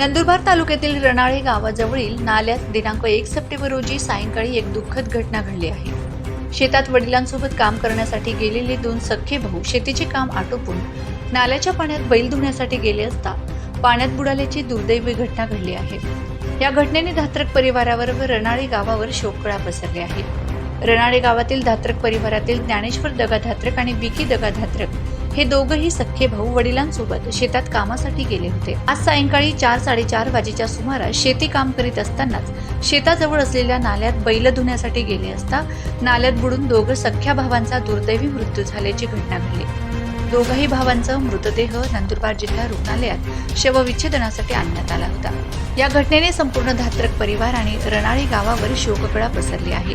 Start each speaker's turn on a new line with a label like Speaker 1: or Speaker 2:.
Speaker 1: नंदुरबार तालुक्यातील रणाळे गावाजवळील नाल्यात दिनांक एक सप्टेंबर रोजी सायंकाळी एक दुःखद घटना घडली आहे. शेतात वडिलांसोबत काम करण्यासाठी गेलेले दोन सख्खे भाऊ शेतीचे काम आटोपून नाल्याच्या पाण्यात बैल धुण्यासाठी गेले असता पाण्यात बुडाल्याची दुर्दैवी घटना घडली आहे. या घटनेने धात्रक परिवारावर व रणाळे गावावर शोककळा पसरले आहे. रणाळे गावातील धात्रक परिवारातील ज्ञानेश्वर दगा धात्रक आणि विकी दगा धात्रक हे दोघंही सख्खे भाऊ वडिलांसोबत शेतात कामासाठी गेले होते. आज सायंकाळी चार साडेचार वाजेच्या सुमारास शेती काम करीत असतानाच शेताजवळ असलेल्या नाल्यात बैल धुण्यासाठी गेले असता नाल्यात बुडून दोघं सख्ख्या भावांचा दुर्दैवी मृत्यू झाल्याची घटना घडली. दोघाही भावांचा मृतदेह नंदुरबार जिल्हा रुग्णालयात शवविच्छेदनासाठी आणण्यात आला होता. या घटनेने संपूर्ण धात्रक परिवार आणि रणाळी गावावर शोककळा पसरली आहे.